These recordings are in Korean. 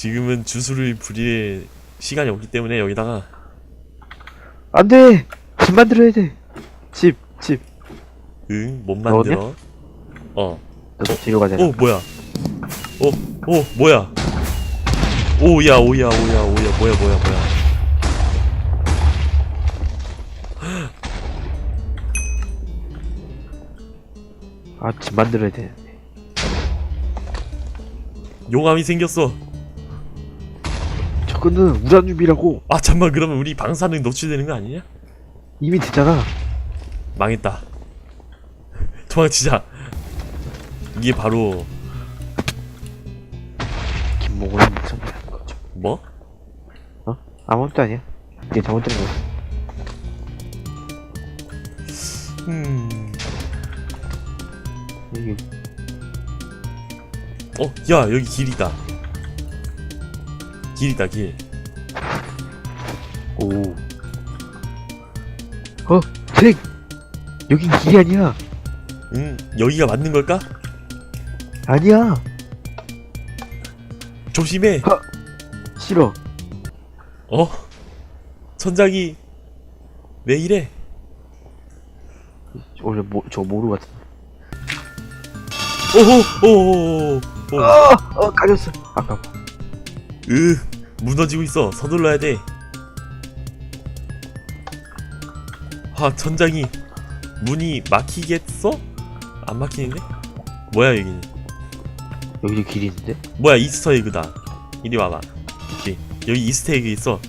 지금은 주술을 부릴 시간이 없기 때문에 여기다가 안 돼! 집 만들어야 돼! 집, 집. 응 못? 만들어. 어. 너도 뒤로 가자. 오 뭐야? 오, 오 뭐야? 오야 오야 오야 오야 뭐야 뭐야 뭐야? 아, 집 만들어야 돼. 용암이 생겼어. 저거는 우라늄이라고 아 잠만 그러면 우리 방사능 노출되는 거 아니냐? 이미 됐잖아. 망했다. 도망치자. 이게 바로 김몽을 못한다는 거죠. 뭐? 어? 아무것도 아니야. 이게 잘못된 거야. 음. 이게 어, 야 여기 길 있다. 길 있다 길. 오. 어, 책! 여긴 길이 아니야. 응 여기가 맞는 걸까? 아니야. 조심해. 싫어. 어? 천장이 왜 이래? 원래 뭐, 저 모루 같은. 오호 오오오. 오. 아, 어, 가렸어. 아까 으 무너지고 있어. 서둘러야 돼. 아 천장이 문이 막히겠어? 안 막히는데? 뭐야 여기는? 여기도 길이 있는데. 뭐야 이스터 에그다. 이리 와봐. 여기 여기 이스터 에그 있어.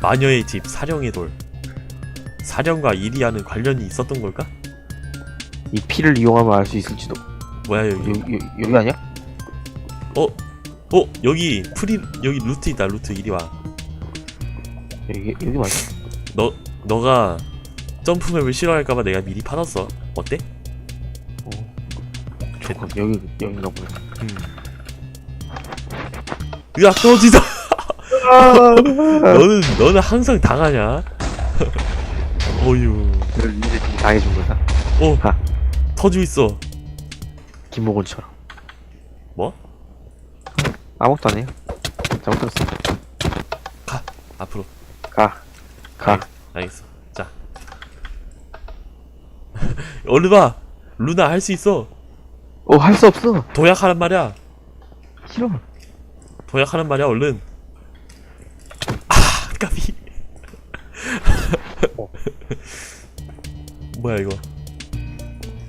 마녀의 집 사령의 돌. 사령과 이리아는 관련이 있었던 걸까? 이 피를 이용하면 알 수 있을지도. 뭐야? 여기, 여기, 여기 아니야? 어? 어? 여기 프리 여기 루트 있다 루트 이리 와. 여기, 여기 맞아. 너 너가 점프맵을 싫어할까봐 내가 미리 파놨어. 어때? 어. 잠깐, 여기, 여기가 뭐야. 음. 으악 떨어지다. 너는 너는 항상 당하냐? 어유. 널 이제 좀 당해준 거다. 어. 아. 터지고 있어. 김모곤처럼. 뭐? 아무것도 안 해요. 잘못했어. 앞으로. 가. 가. 알겠어. 자. 얼른 와. 루나 할 수 있어. 어, 할 수 없어. 도약하란 말이야. 싫어. 도약하란 말이야. 얼른. 아, 까비. 어. 뭐야 이거?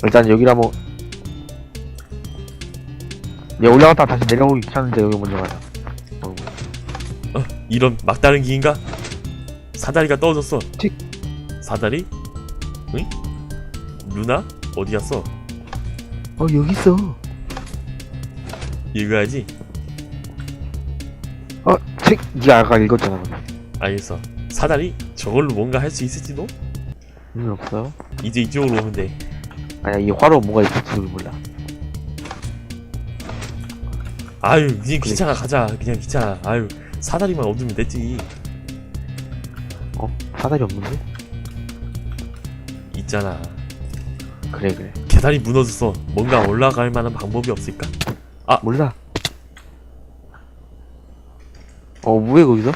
일단 여기를 한번. 얘 올라갔다가 다시 내려오기 귀찮은데 여기 먼저 가자. 어, 어, 이런 막다른 기인가? 사다리가 떨어졌어. 틱. 사다리? 응? 루나? 어디 갔어? 어 여기 있어. 읽어야지. 어, 책 네가 아까 읽었잖아. 근데. 알겠어. 사다리? 저걸로 뭔가 할 수 있을지도? 의미 없어요? 이제 이쪽으로 오면 돼. 아니야 이 화로 뭐가 있을지 몰라. 아유, 그냥 귀찮아. 가자. 그냥 귀찮아. 아유, 사다리만 얻으면 됐지. 어? 사다리 없는데? 있잖아. 그래 그래. 계단이 무너졌어. 뭔가 올라갈 만한 방법이 없을까? 몰라. 어 뭐해 거기서?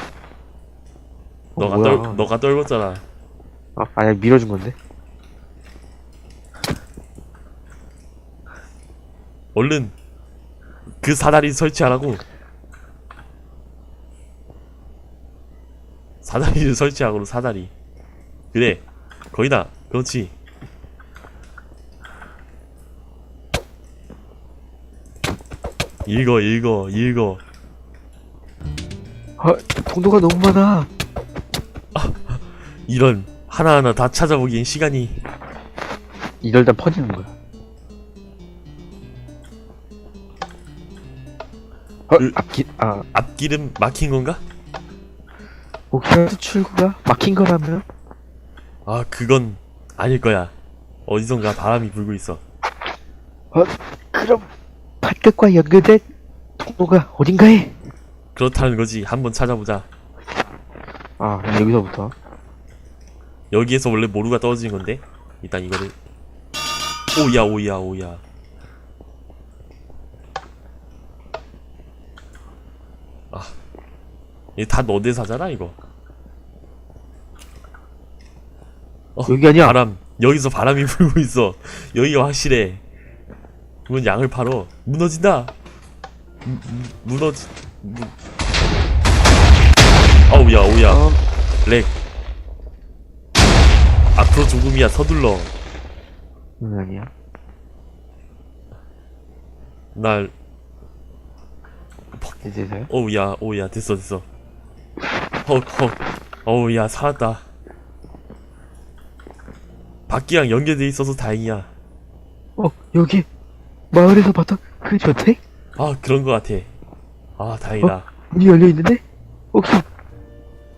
어, 너가 뭐야? 떨, 너가 떨궜잖아. 아, 아니야 밀어준 건데. 얼른 그 사다리 설치하라고. 사다리를 설치하고 사다리. 그래. 거기다. 그렇지. 읽어 읽어 읽어. 아 통도가 너무 많아. 이런 하나하나 다 찾아보기엔 시간이 이럴다 퍼지는 거야. 어, 으. 앞기, 아, 앞길은 막힌 건가? 옥상에서 출구가 막힌 거라면? 아 그건 아닐 거야. 어디선가 바람이 불고 있어. 그럼 발끝과 연결된 통로가 어딘가에? 그렇다는 거지. 한번 찾아보자. 아, 그럼 여기서부터. 여기에서 원래 모루가 떨어지는 건데 일단 이거를 오야 오야 오야 얘다 너네 사잖아 이거. 어, 여기 아니야. 바람 여기서 바람이 불고 있어. 여기가 확실해. 이건 양을 팔어. 무너진다. 무, 무, 무너지. 무... 어우야 오야 어, 렉. 앞으로 조금이야 서둘러. 여기 아니야. 날 이제서요? 어우야 오야 됐어 됐어. 헉헉 어우 야 살았다. 바퀴랑 연결돼 있어서 다행이야. 어, 여기 마을에서 봤던 그 저택? 아 그런 거 같아. 아 다행이다. 문이 열려 있는데? 혹시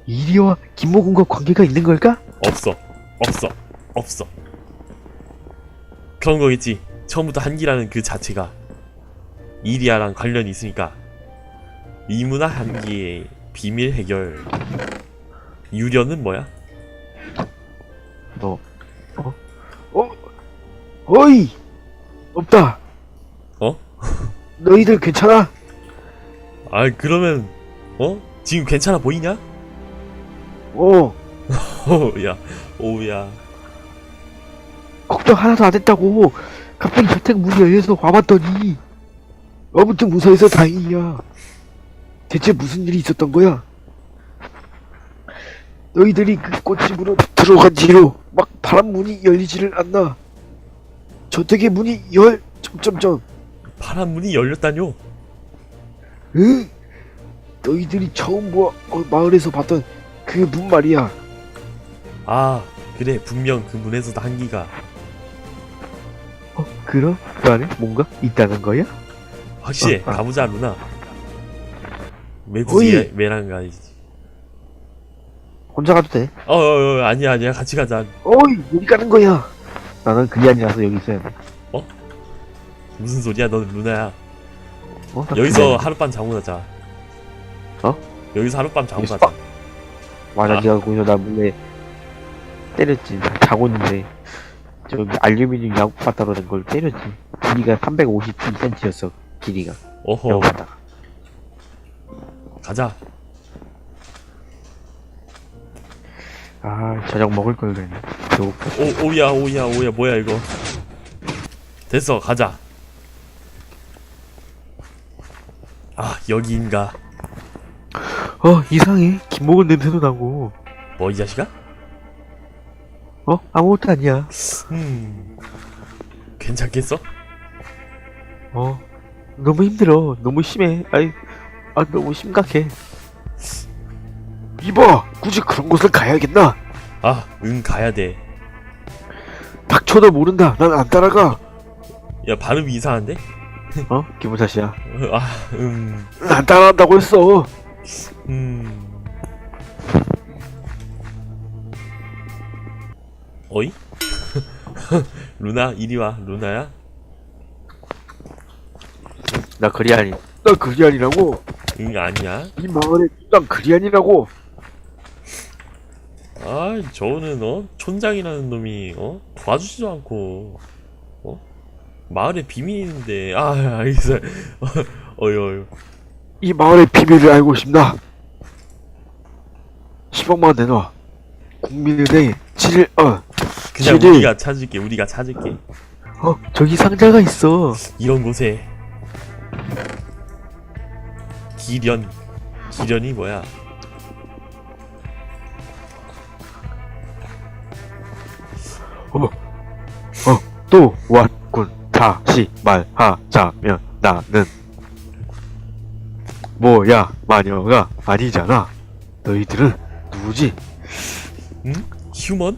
이리와 김모군과 관계가 있는 걸까? 없어 없어 없어. 그런 거겠지. 처음부터 한기라는 그 자체가 이리아랑 관련이 있으니까 이문화 한기의 비밀 해결. 유련은 뭐야? 너, 어? 어? 어이! 없다! 어? 너희들 괜찮아? 아 그러면 어 지금 괜찮아 보이냐? 어, 오야 오야 걱정 하나도 안 했다고! 갑자기 저택 문이 열려서 와봤더니 아무튼 무사해서 다행이야. 대체 무슨 일이 있었던 거야? 너희들이 그 꽃집으로 들어간 뒤로 막 바람 문이 열리지를 않나? 저택의 문이 열... 점점점 파란 문이 열렸다뇨? 응? 너희들이 처음 보아 어, 마을에서 봤던 그 문 말이야. 아 그래 분명 그 문에서 도 한기가 어, 그럼 그 안에 뭔가 있다는 거야? 확실해 아, 아. 가보자 루나 굳이 매랑 가야지 혼자 가도 돼. 어, 어, 어 아니야 아니야 같이 가자 어이, 여기 가는 거야. 나는 그게 아니라서 여기 있어야 돼. 무슨 소리야 넌 루나야 어? 나 여기서 그게. 하룻밤 자고 가자 어? 여기서 하룻밤 자고 여기서 가자 맞아, 아. 네가 거기서 나 몰래 때렸지. 나 자고 있는데 저기 알루미늄 양파 떨어진 걸 때렸지. 길이가 352cm였어. 길이가. 어허 양파다가. 가자 아, 저녁 먹을 걸 그랬네. 배고파. 오 오야 오야 오야 뭐야 이거 됐어 가자 아 여기인가 어, 이상해. 김 먹은 냄새도 나고. 뭐 이 자식아? 어? 아무것도 아니야. 음 괜찮겠어? 어. 너무 힘들어. 너무 심해. 아이, 아, 너무 심각해. 이봐! 굳이 그런 곳을 가야겠나? 아 응 가야 돼 닥쳐도 모른다. 난 안 따라가. 야 발음이 이상한데? 어? 기분 탓이야. 어, 아, 음, 난 따라한다고 했어. 음. 어이? 루나, 이리 와, 루나야? 나 그리 아니. 나 그리 아니라고. 응, 아니야. 이 마을에 난 그리 아니라고. 아, 저는, 어? 촌장이라는 놈이, 어? 도와주지도 않고, 어? 마을에 비밀이 있는데, 아, 알겠어. 어이. 이 마을의 비밀을 알고 싶나? 10억만 내놔. 국민은행 7일, 어, 그냥 지금- 우리가 찾을게, 우리가 찾을게. 어, 저기 상자가 있어. 이런 곳에. 기련. 기련이 뭐야? 또 왔군. 다시 말하자면 나는 뭐야 마녀가 아니잖아. 너희들은 누구지? 응? 휴먼?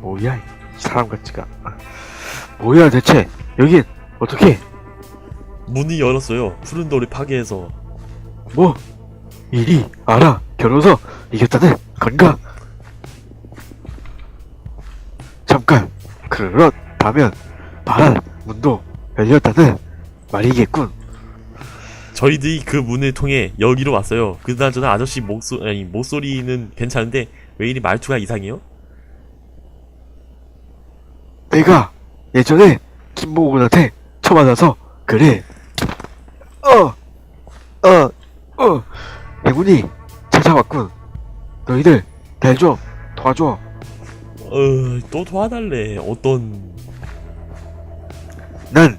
뭐야 이 사람 같지가. 뭐야 대체 여긴 어떻게? 문이 열었어요. 푸른 돌을 파괴해서. 뭐 이리 알아 겨뤄서 이겼다는 건가? 잠깐 그렇다면 바란 문도 열렸다는 말이겠군. 저희들이 그 문을 통해 여기로 왔어요. 그나저나 아저씨 목소 아니 목소리는 괜찮은데 왜 이리 말투가 이상해요? 내가 예전에 김모군한테 쳐맞아서 그래. 어, 어, 어, 행운이 찾아왔군. 너희들 날 좀 도와줘. 어, 또 도와달래. 어떤 난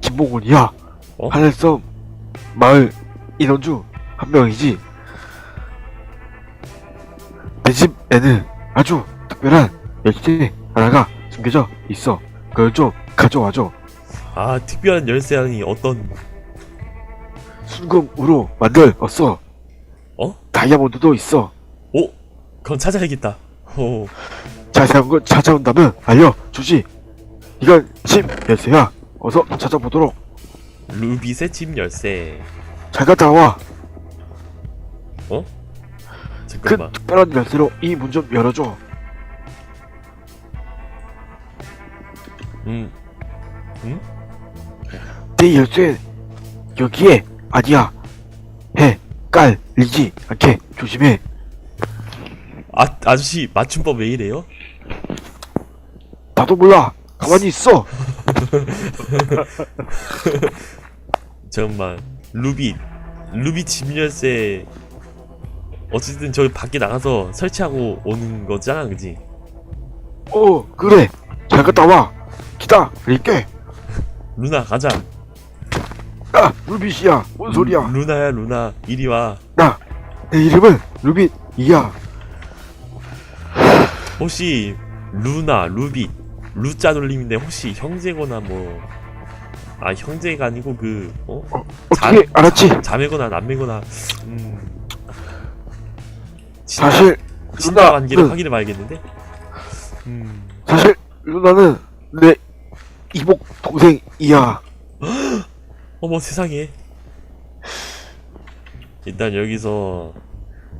김봉훈이야. 어? 하늘섬 마을 인원 중 한 명이지. 내 집에는 아주 특별한 열쇠 하나가 숨겨져 있어. 그걸 좀 가져와줘. 아 특별한 열쇠라니 어떤 순금으로 만들었어. 어? 다이아몬드도 있어. 오 그럼 찾아야겠다. 오 자세한 걸 찾아온다면 알려주지. 이건 집 열쇠야. 어서 찾아보도록. 루빗의 집 열쇠. 잘 갔다 와. 그 잠깐만. 특별한 열쇠로 이 문 좀 열어줘. 음 내 열쇠 여기에 아니야. 해 깔리지 않게 조심해. 아 아저씨 맞춤법 왜 이래요? 나도 몰라. 가만히 있어. 잠깐만 루빗 루빗 집 열쇠 어쨌든 저기 밖에 나가서 설치하고 오는 거잖아, 그지? 어 그래. 잘 갔다 와. 기다릴게. 루나 가자. 아 루빗이야. 뭔 소리야? 루나야 루나 이리 와. 나내 이름은 루빗이야. 혹시 루나 루빗 루자 돌림인데 혹시 형제거나 뭐 아 형제가 아니고 그 어? 어떻게 알았지? 자매거나 남매거나 음 사실 친자 관계를 루나는 확인해 봐야겠는데 음 사실 루나는 내 이복 동생이야. 어머 세상에. 일단 여기서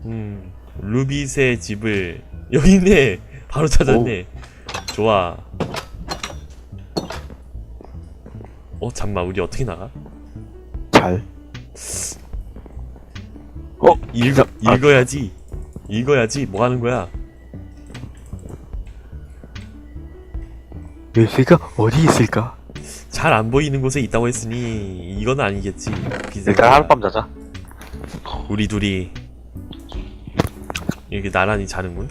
음 루빗의 집을 여기 있네. 바로 찾았네. 좋아. 어 잠만 우리 어떻게 나가? 잘. 어? 읽어 아. 읽어야지. 읽어야지. 뭐 하는 거야? 열쇠가 어디 있을까? 잘 안 보이는 곳에 있다고 했으니 이건 아니겠지 일단 하룻밤 자자. 우리 둘이 이렇게 나란히 자는군.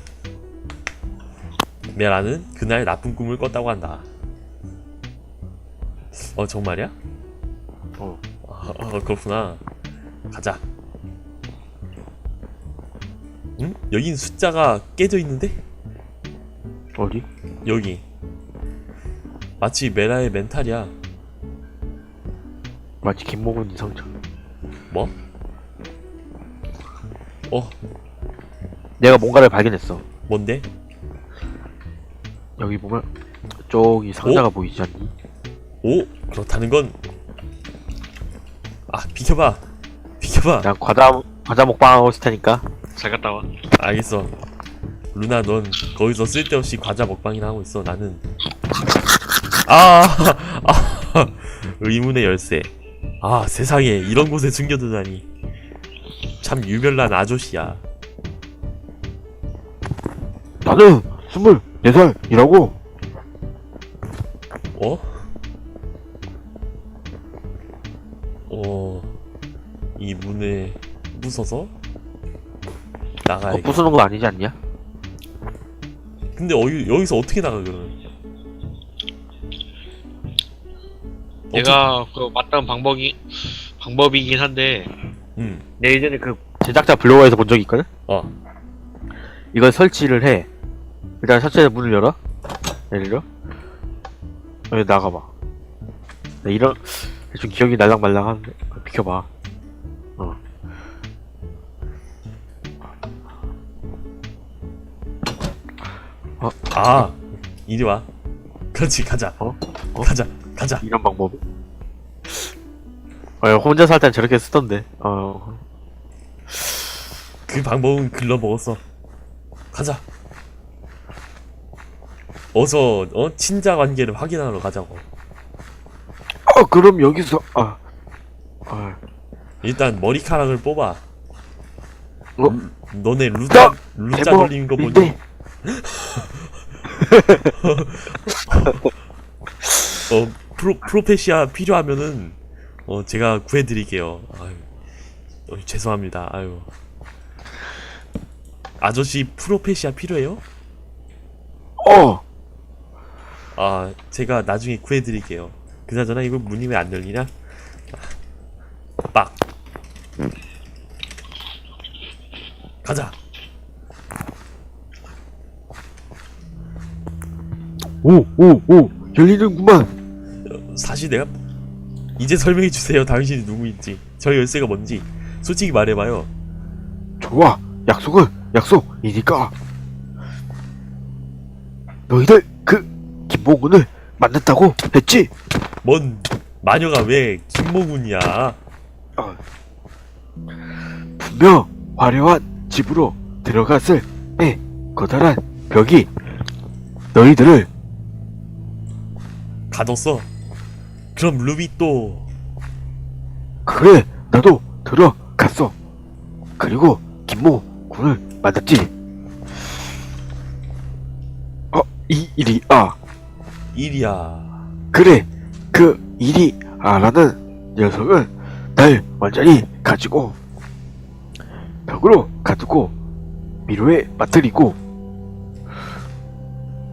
메라는 그날 나쁜 꿈을 꿨다고 한다. 어 정말이야? 어. 아, 어, 그렇구나. 가자. 응? 여긴 숫자가 깨져 있는데? 어디? 여기. 마치 메라의 멘탈이야. 마치 김모군 이성처럼. 뭐? 어 내가 뭔가를 발견했어. 뭔데? 여기 보면 저기 상자가 보이지 않니? 오 그렇다는 건. 아 비켜봐. 비켜봐. 난 과자 과자 먹방 하고 있을 테니까 잘 갔다 와. 알겠어. 루나, 넌 거기서 쓸데없이 과자 먹방이나 하고 있어. 나는 아, 아 의문의 열쇠. 아 세상에 이런 곳에 숨겨두다니. 참 유별난 아저씨야. 나는 스물 네 살이라고. 어? 어, 이 문에 부숴서 어, 나가야. 부수는 거 아니지 않냐? 근데 어이, 여기서 어떻게 나가 그러면? 내가 그 맞다는 방법이 방법이긴 한데 음, 내 예전에 그 제작자 블로거에서 본 적이 있거든. 어, 이걸 설치를 해. 일단 설치해서 문을 열어. 예를 들어. 여기 나가봐. 나 이런 대충 기억이 날랑말랑한데 비켜봐. 어. 아, 이리 와. 그렇지, 가자. 어? 어? 가자, 가자. 이런 방법. 어, 혼자 살 땐 저렇게 쓰던데. 어. 그 방법은 글러 먹었어. 가자. 어서 어 친자 관계를 확인하러 가자고. 어, 그럼 여기서 아. 아. 일단 머리카락을 뽑아. 어? 너네 루자 루자. 돌리는 거 보니 인데. 어 프로 프로페시아 필요하면은 어 제가 구해드릴게요. 아유, 어, 죄송합니다. 아유. 아저씨 프로페시아 필요해요? 어! 아, 제가 나중에 구해드릴게요. 그나저나 이거 문이 왜 안 열리냐? 빡. 가자. 오! 오! 오! 열리는구만! 사실 내가 이제 설명해 주세요. 당신이 누구인지. 저 열쇠가 뭔지. 솔직히 말해봐요. 좋아! 약속은 약속이니까! 너희들 그 김봉군을 만났다고 했지? 뭔 마녀가 왜 김모군이야? 분명 화려한 집으로 들어갔을 때 커다란 벽이 너희들을 가뒀어. 그럼 루비 또? 그래 나도 들어갔어. 그리고 김모 군을 만났지. 어 이 일이 아. 일이야. 그래 그 일이 아라는 녀석은 날 완전히 가지고 벽으로 가두고 미로에 빠뜨리고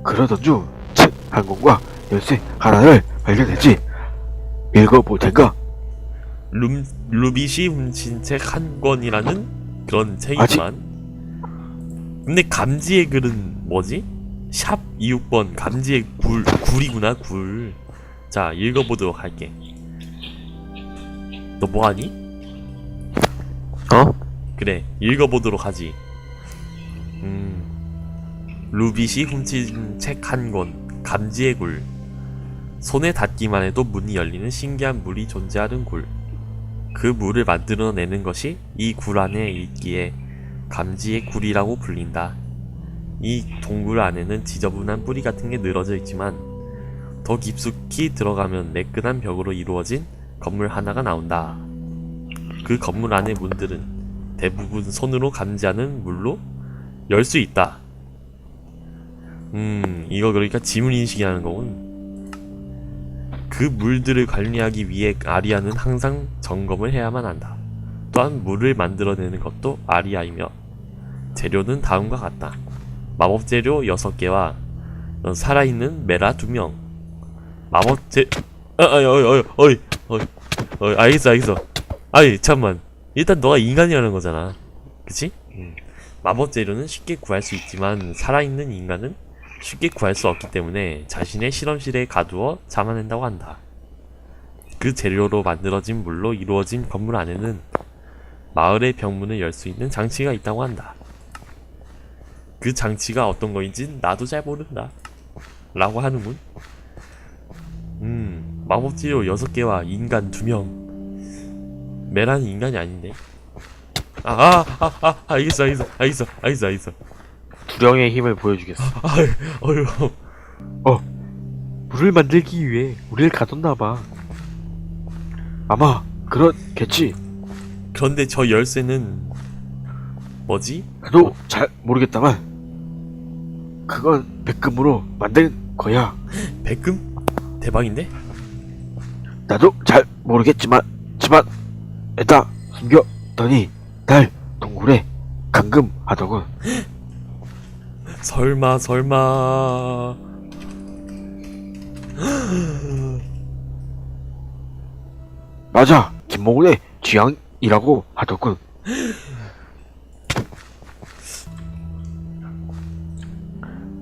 그러던 중책한 권과 열쇠 하나를 발견했지 읽어볼 텐가 룸, 루빗이 훔친 책 한 권이라는 그런 책이지만 근데 감지의 글은 뭐지? 샵 26번 감지의 굴 굴이구나 굴자 읽어보도록 할게 너 뭐하니? 어? 그래 읽어보도록 하지 음 루빗이 훔친 책 한 권 감지의 굴 손에 닿기만 해도 문이 열리는 신기한 물이 존재하는 굴 그 물을 만들어내는 것이 이 굴 안에 있기에 감지의 굴이라고 불린다. 이 동굴 안에는 지저분한 뿌리 같은 게 늘어져 있지만 더 깊숙이 들어가면 매끈한 벽으로 이루어진 건물 하나가 나온다. 그 건물 안의 문들은 대부분 손으로 감지하는 물로 열 수 있다. 음, 이거 그러니까 지문 인식이라는 거군. 그 물들을 관리하기 위해 아리아는 항상 점검을 해야만 한다. 또한 물을 만들어내는 것도 아리아이며 재료는 다음과 같다. 마법 재료 6개와 살아있는 메라 2명. 마법 재... 어, 어이 어이 어이 어이 어이 알겠어 알겠어. 아니 잠만 일단 너가 인간이라는 거잖아. 그치? 음. 마법 재료는 쉽게 구할 수 있지만 살아있는 인간은 쉽게 구할 수 없기 때문에 자신의 실험실에 가두어 잡아낸다고 한다. 그 재료로 만들어진 물로 이루어진 건물 안에는 마을의 병문을 열 수 있는 장치가 있다고 한다. 그 장치가 어떤 거인진 나도 잘 모른다. 라고 하는군. 음, 마법치료 6개와 인간 2명. 메라는 인간이 아닌데. 아, 아, 아, 아, 알겠어, 알겠어, 알겠어, 알겠어, 알겠어. 두령의 힘을 보여주겠어 어휴, 물을 만들기 위해 우리를 가뒀나봐 아마 그렇겠지 그런데 저 열쇠는 뭐지? 나도 잘 모르겠다만 그건 백금으로 만든 거야 백금? 대박인데? 나도 잘 모르겠지만 지만 에다 숨겼더니 날 동굴에 감금하더군 설마 설마. 맞아. 김몽훈의 취향이라고 하더군.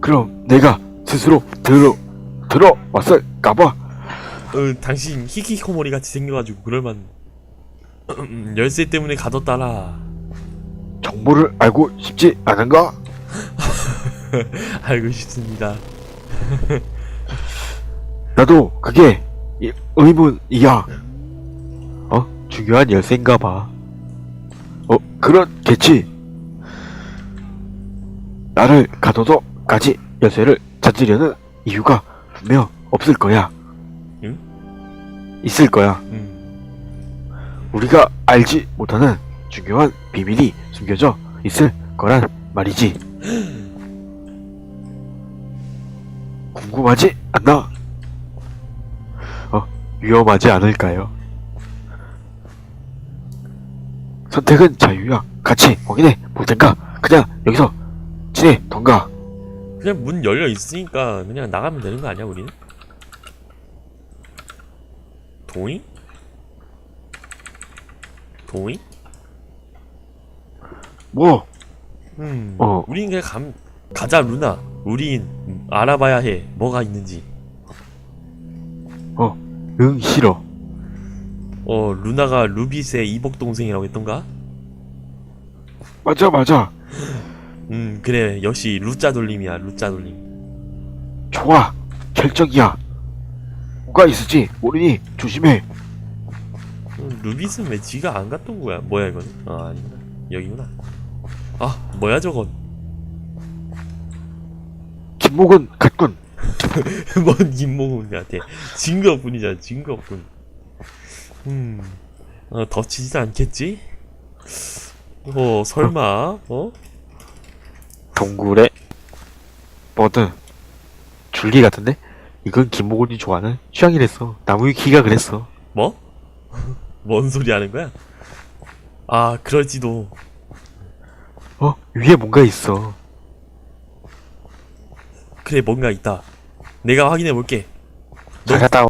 그럼 내가 스스로 들어 들어왔을까봐? 어, 당신 히키코모리 같이 생겨가지고 그럴만. 음, 열쇠 때문에 가뒀다라. 정보를 알고 싶지 않은가? 알고 싶습니다 나도 그게 이- 의문이야. 어? 중요한 열쇠인가 봐. 어, 그렇겠지. 나를 가둬서까지 열쇠를 찾으려는 이유가 분명 없을 거야. 응? 있을 거야. 음, 우리가 알지 못하는 중요한 비밀이 숨겨져 있을 거란 말이지. 궁금하지 않나? 어, 위험하지 않을까요? 선택은 자유야. 같이 확인해 볼 텐가? 그냥 여기서 지내 던가. 그냥 문 열려 있으니까 그냥 나가면 되는 거 아니야 우리는? 동의? 동의? 뭐? 음, 어. 우린 그냥 감, 가자 루나. 우린 알아봐야 해. 뭐가 있는지. 응 싫어. 어, 루나가 루빗의 이복 동생이라고 했던가? 맞아 맞아. 음, 그래. 역시 루짜 돌림이야. 루짜 돌림. 좋아. 결정이야. 뭐가 있을지 모르니 조심해. 음, 루빗은 왜 지가 안 갔던 거야? 뭐야 이건? 아, 아니구나. 여기구나. 아, 뭐야 저건? 김목은 갔군. 뭔 김모훈한테 증거뿐이잖아 증거뿐 음 어, 덮치지도 않겠지? 어 설마 어? 동굴에 뭐든 줄기 같은데? 이건 김목원이 좋아하는 취향이랬어. 나무위 키가 그랬어. 뭐? 뭔 소리 하는 거야? 아 그럴지도 어 위에 뭔가 있어. 그래 뭔가 있다 내가 확인해 볼게 너- 잘 갔다 와.